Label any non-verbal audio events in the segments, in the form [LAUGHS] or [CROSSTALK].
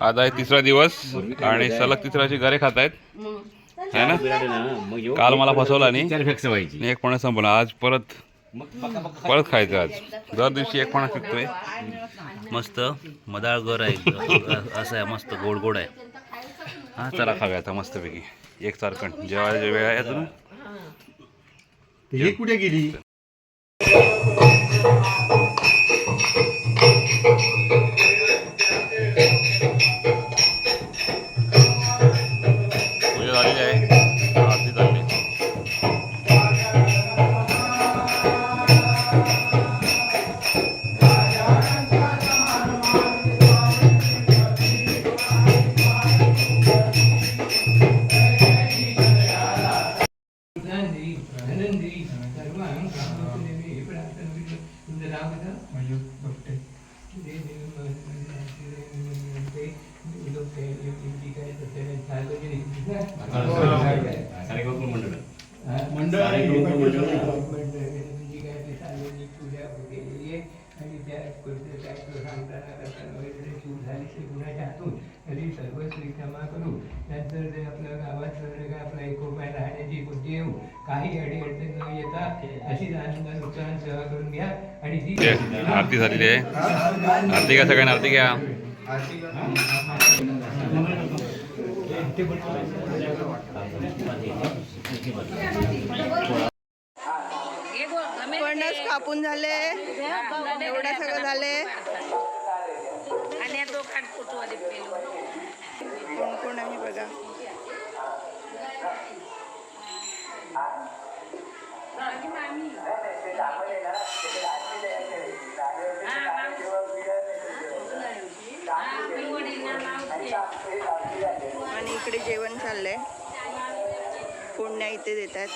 आज आहे तिसरा दिवस आणि सलग तिसऱ्याची घरे खात आहेत. है ना? काल मला फसवलं आणि एक पणा संपला आज परत परत खायचं आज. दर दिवशी एक पणा पिकतोय. मस्त मदाळ घर आहे. असं आहे मस्त गोड गोड आहे. हा चला खाऊया आता मस्तपैकी. एक चारखंड जेवायला वेळ आहे अजून हे कुठे गेली? क्षमा करू नंतर जे आपल्या गावात सगळं काय आपला एकोप्या राहण्याची कोणती येऊ. काही अडी अडचण न येता अशीच आनंदाने उत्साहाने सेवा करून घ्या. आणि जी ते आरती झालेली आहे. आरती घ्या सगळ्यांना आरती घ्या. फणस कापून झाले. कोण कोण आहे बघा. आणि इकडे जेवण चाललंय. फोडण्या इथे देतात.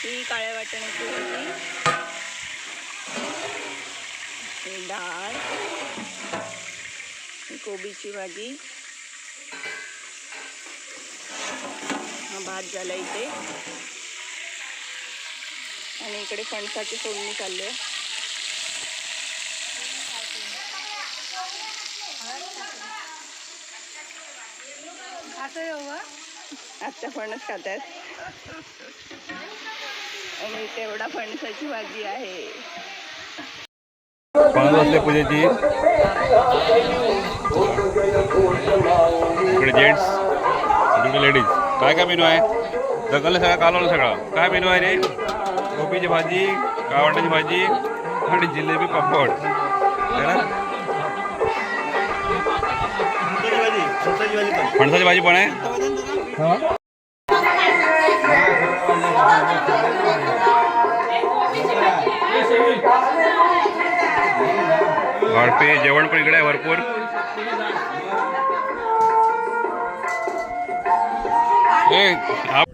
ही काळ्या वाटण्याची भाजी. डाळ. कोबीची भाजी. भात झाला इथे. आणि इकडे फणसाची फोडणी चालली आहे. आत्ता फणस खात आहेत आणि इथे एवढा फणसाची भाजी आहे. पूजेची. इकडे जेंट्स इकडे लेडीज. काय काय मेनू आहे? जगलं सगळं कालवलं सगळं. काय मेनू आहे रे? कोबीची भाजी कावंड्याची भाजी आणि जिलेबी पापड. फणसाची भाजी पण आहे. वाढपे जेवण पण इकडे आहे भरपूर. ए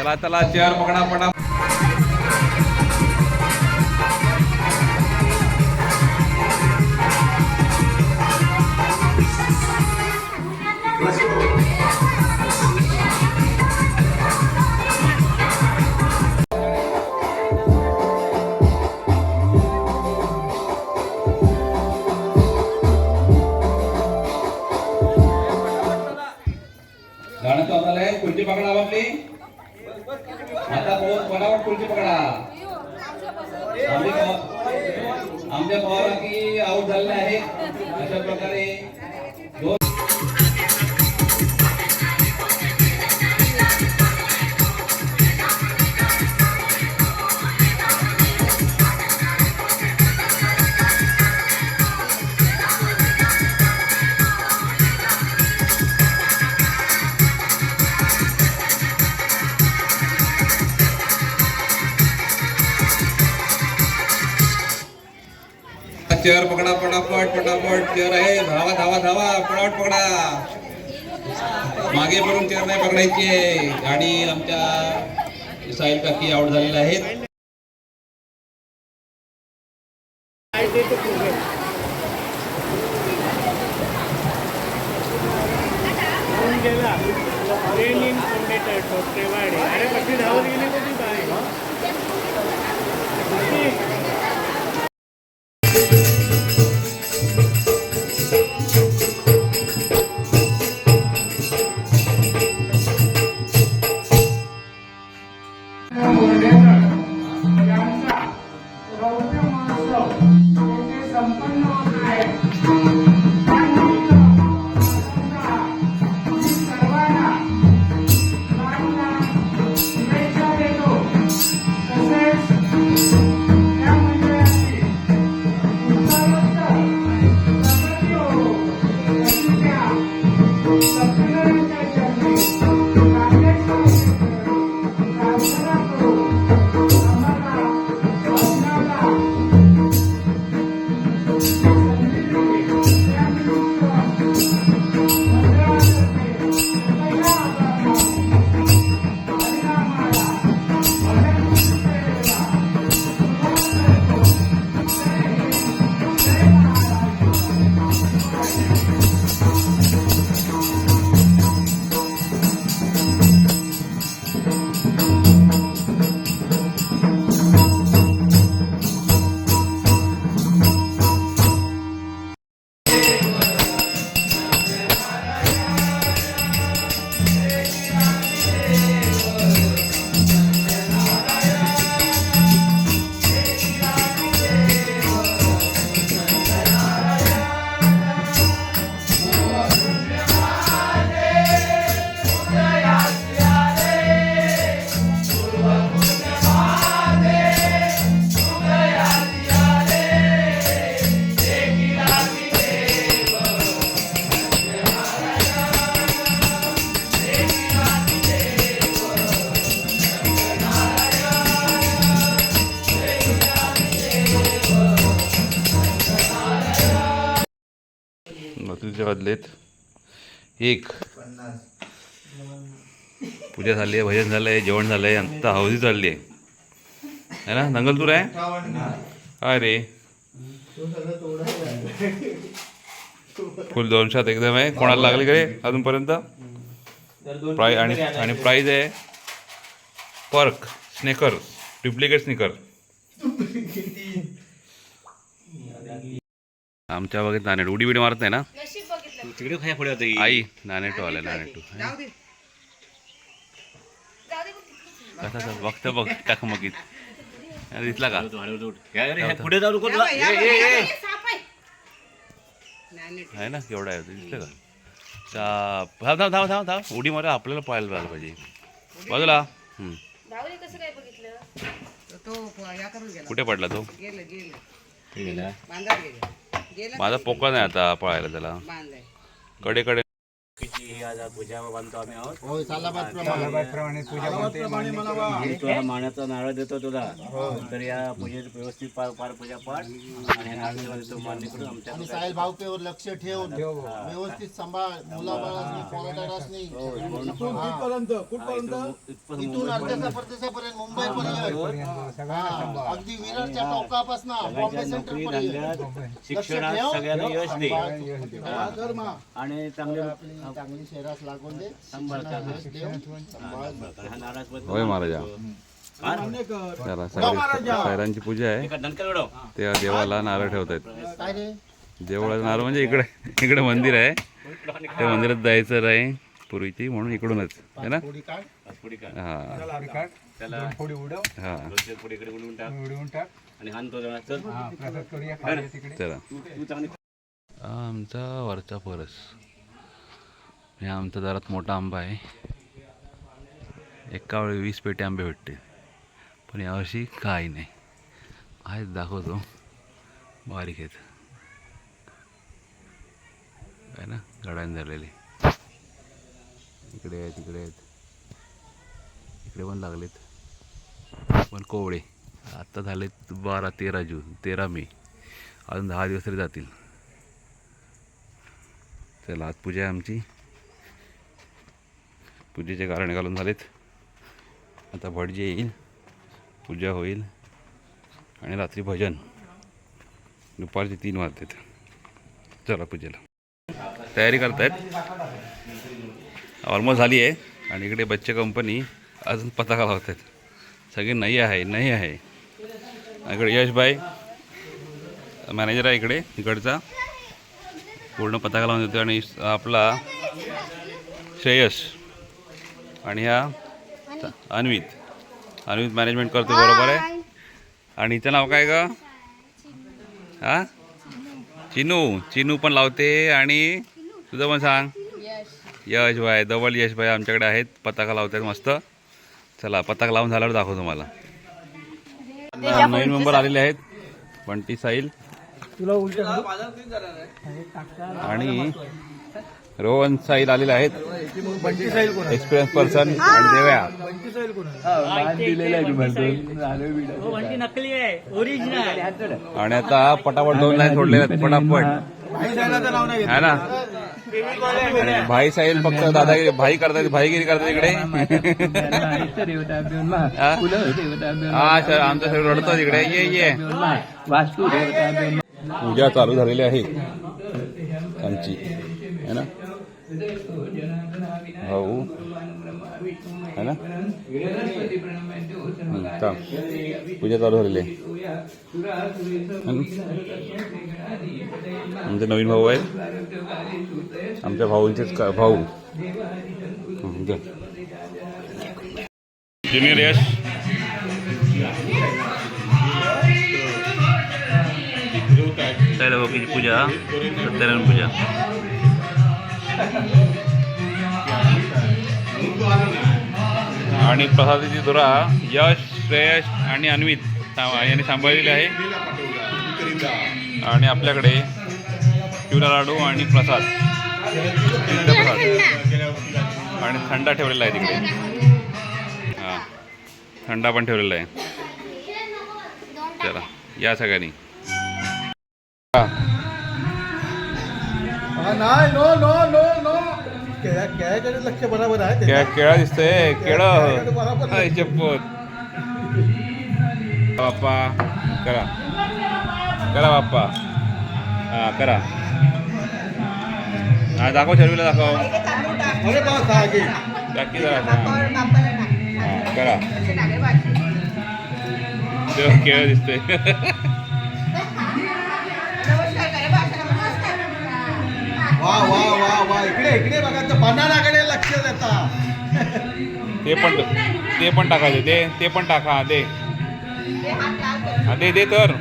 चला चला चेअर पकडा पडा पवार आमच्या की आऊट झालेले आहेत अशा प्रकारे पटापट पटापट चेअर आहे. धावा धावा धावा पटापट पकडा. मागे पडून चेअर नाही पकडायची आहे. गाडी आमच्या साहिल काकी आउट झालेल्या आहेत. गेला. ट्रेनिंग कंडक्टर ठोकरेवाडी अरे कशी धावत गेली? वाजलेत एक. पूजा झाली आहे भजन झालं आहे जेवण झालं आहे आत्ता हौदी चालली आहे. है ना दंगलतूर आहे अरे फुल दोनशात एकदम आहे. कोणाला लागली का रे अजूनपर्यंत? प्राय आणि आणि प्राईज आहे. Perk sneaker duplicate sneaker. आमच्या बागेत आणि उडी बिडी मारत नाही ना? तिकडे खाया पुढे होते आई नाणेटू आले नाणेटू कसा कसा बघतं बघ टाक मग दिसला का? पुढे जाऊ नको. आहे. ना केवढा आहे. दिसलं का? धाव धाव धाव धाव धाव उडी मारा आपल्याला पळायला पाहायला पाहिजे. बाजूला. हम्म. धावले कसं काय बघितलं? तो या करून गेला. कुठे पडला तो? गेलं गेलं. बांधावर गेलं. गेलं माझा पोका नाही आता पळायला त्याला. कडे कडे ही आज पूजा बांधतो आम्ही आहोत प्रमाणे। पूजा करते मी तुला मानाचा नारळ देतो तुला। तर या पूजेत व्यवस्थित पार पार पूजा पाठ। आणि हे नारळ देतो मान्य करून आमच्या साहेब भावकेवर लक्ष ठेवून व्यवस्थित सांभाळ मुलाबाळांनी पोराटारासनी इथून परदेशापर्यंत अगदी विरारच्या टोकापासून बॉम्बे सेंटर पर्यंत. शिक्षणात सगळ्यांना यश दे. आणि चांगले चांगली शहरास लागून दे. हा होय महाराजा सायरांची पूजा आहे. त्या देवाला नारळ ठेवत आहेत देवळाचं नारळ म्हणजे इकडे इकडे मंदिर आहे. त्या मंदिरात जायचं आहे पूर्वीची म्हणून इकडूनच. आहे ना. हा. त्याला थोडी उडव. हा. दोनशे पुढे इकडे उडवून टाक. उडवून टाक. आणि हान तो जरा चल. हा हा आमचा वरचा परस. हा आमचा जरात मोठा आंबा आहे. एका वेळी वीस पेटी आंबे भेटते पण यावर्षी काही नाही. आहेच दाखवतो. बारीक आहेत. आहे ना? गडान झालेले इकडे आहेत इकडे आहेत. इकडे पण लागलेत. पण कोवळे. आत्ता झालेत बारा तेरा जून तेरा मे. अजून दहा दिवस तरी जातील. चला आज पूजा आहे आमची. पूजेचे कारण घालून झालेत. आता भटजी येईल पूजा होईल आणि रात्री भजन. दुपारचे तीन वाजतात. चला पूजेला. तयारी करतायत. ऑलमोस्ट झाली आहे आणि इकडे बच्चे कंपनी अजून पताका लावत आहेत सगळे नाही आहे नाही आहे. इकडे यशबाई मॅनेजर आहे इकडे इकडचा. पूर्ण पताका लावून देतो आणि आपला श्रेयस. आणि ह्या अन्वित. अन्वित मॅनेजमेंट करतो बरोबर आहे? आणि हिचं नाव काय ग? हा? चिनू. चिनू पण लावते आणि तुझं पण सांग. यश. भाई डबल यश भाई आमच्याकडे आहेत. पताका लावतात मस्त. चला पताका लावून झाल्यावर दाखवतो तुम्हाला. नवीन मेंबर आलेले आहेत. बंटी साईल आणि रोहन साईल आलेले आहेत. एक्सपिरियन्स पर्सन आणि देव्या. आणि आता पटापट दोन लाईन सोडलेल्या आहेत पटापट. है ना? आणि भाई साईल फक्त दादागिरी भाई करतात भाईगिरी करतात इकडे. हा? हा सर आमचं सर रडतो तिकडे ये ये. पूजा चालू झालेली आहे. आमची. है ना? भाऊ. है ना? काम पूजा चालू झालेली आहे. आमचे नवीन भाऊ आहेत. आमच्या भाऊंचेच का- भाऊ. ज्युनियर यश साईबाबाची पूजा सत्यनारायण पूजा। आणि प्रसादाची धुरा यश श्रेयश आणि अन्वित यांनी सांभाळलेली आहे. आणि आपल्याकडे चिवडा लाडू आणि प्रसाद. प्रसाद आणि थंडा ठेवलेला आहे तिकडे. हां. थंडा पण ठेवलेला आहे. चला या सगळ्यांनी. नाही नो नो नो नो खेळाकडे लक्ष बरोबर आहे. केळा केळा दिसतंय. केळं. चप्पत बाप्पा करा. करा बाप्पा. हा करा. हा दाखव शर्वीला दाखव. अरे बा सागे बाकी जरा हा. हा, करा. केळं दिसतंय. [LAUGHS] वा वा वा वा. इकडे इकडे बघा तर बनानाकडे लक्ष देता. ते पण ते पण टाकायचे ते ते पण टाका दे. हा दे दे तर.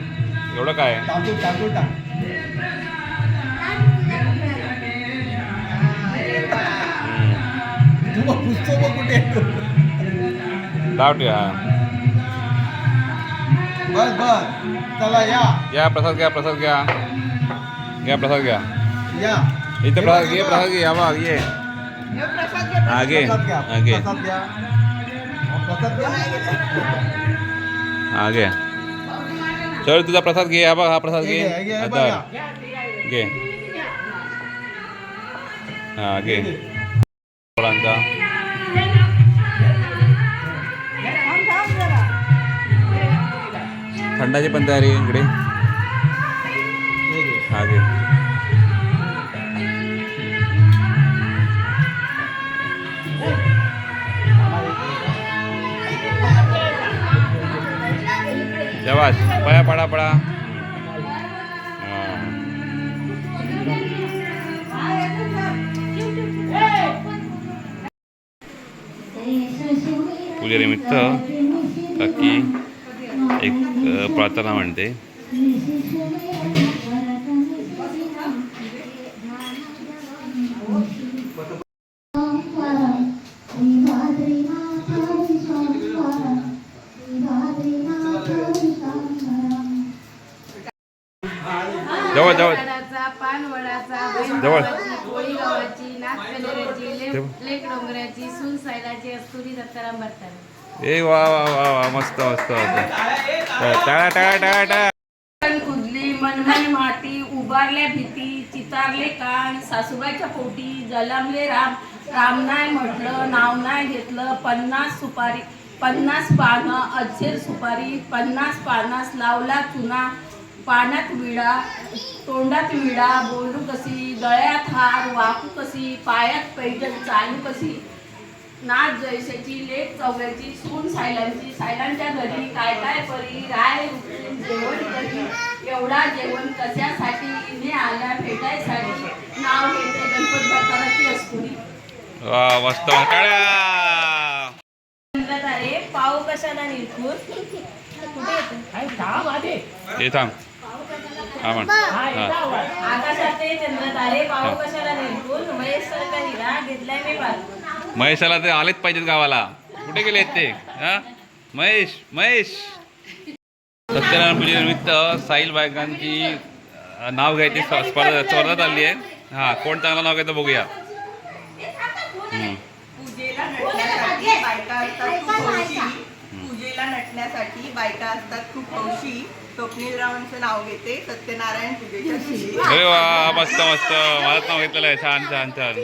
एवढं काय? टाक. तू कुठे हा बस बस. चला या. या प्रसाद घ्या प्रसाद घ्या. घ्या प्रसाद घ्या. या. इथं प्रसाद घे प्रसाद घे या बघ ये घ्या हा घे चल तुझा प्रसाद घे बघ हा प्रसाद घे आता. घे हा घे फळांचा थंडाची पण तयारी इकडे जवाज पळा पडा पडा पूजेनिमित्त काकी एक प्रार्थना म्हणते ए वा वा वा वा मस्त मस्त टाळा टाळा टाळा टाळा. खुदली मनमन माती उभारल्या भीती चितारले कान सासूबाईच्या पोटी जलमले राम. राम नाही म्हटलं नाव नाही घेतलं पन्नास सुपारी पन्नास पानं अज्जेर सुपारी पन्नास पानास लावला चुना. पाण्यात विडा तोंडात विडा बोलू कशी गळ्यात हार वाकू कशी पायात पैठण चालू कशी. नाच जैसेची लेट चौघ्याची सून सायलांची सायलांच्या घरी काय काय परी राय जेवण करी. एवढा जेवण कशासाठी? इने आल्या भेटायसाठी. नाव घेते गणपत भरतानाची असकुरी अरे पाव कशाला निरखून? कुठे थांब आकाशात चंद्रतारे पाव कशाला निरखून? महेश हिरा घेतलाय मी बात महेशाला ते आलेच पाहिजेत गावाला. कुठे गेले आहेत ते? हा? महेश महेश. सत्यनारायण पूजेनिमित्त साईल बायकांची नाव घ्यायची स्प- स्पर्धा स्पर्धा चालली आहे. हा कोण चांगलं नाव घ्यायचं बघूया. पूजेला नटण्यासाठी बायका असतात खूप हौशी. हौशी. स्वप्नीलरावांचं नाव घेते सत्यनारायण पूजेच्या अरे वा मस्त मस्त. मलाच नाव घेतलेलं आहे. छान छान छान.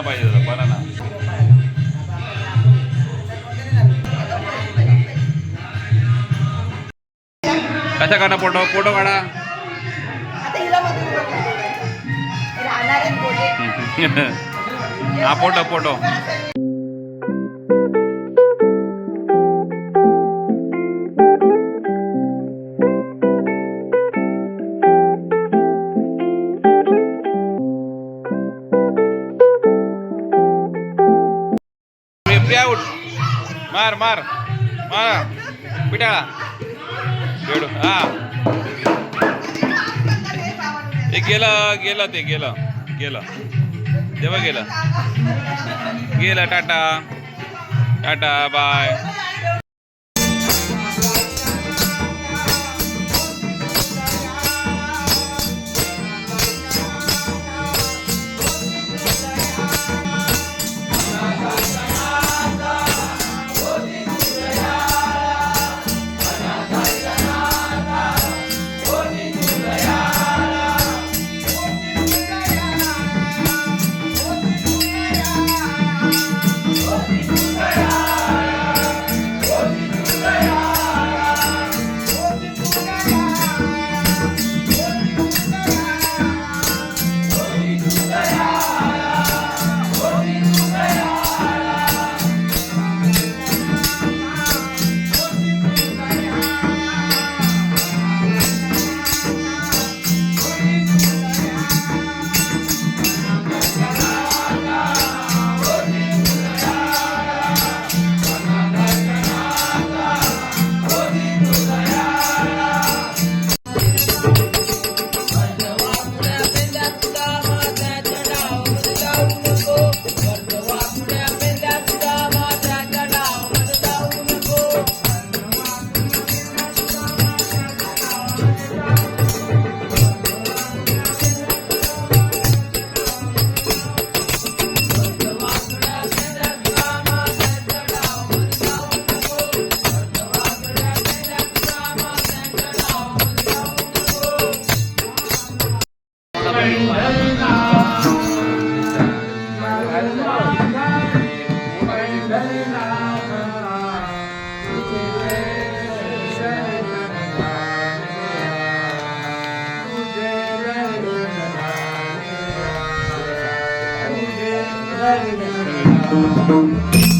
पळाना पाहिजे जरा पळाना कशा काढा फोटो फोटो काढा आता हिला मध्ये उभं केलं. राहणार आहेत बोले हा फोटो फोटो मार खेळू हा. ते गेलं गेलं ते गेलं गेलं. तेव्हा गेलं. गेलं टाटा. Tata bye. पूजे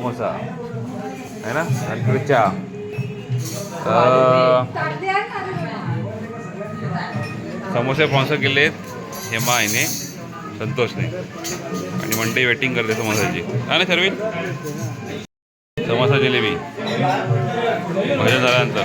समोसा. आहे ना? आणि इकडे चहा. समोसे स्पॉन्सर केले हेमा आईने संतोषने. आणि मंडई वेटिंग करते समोसाची. हा ना सर्विल समोसा जिलेबी भजन झाल्यानंतर.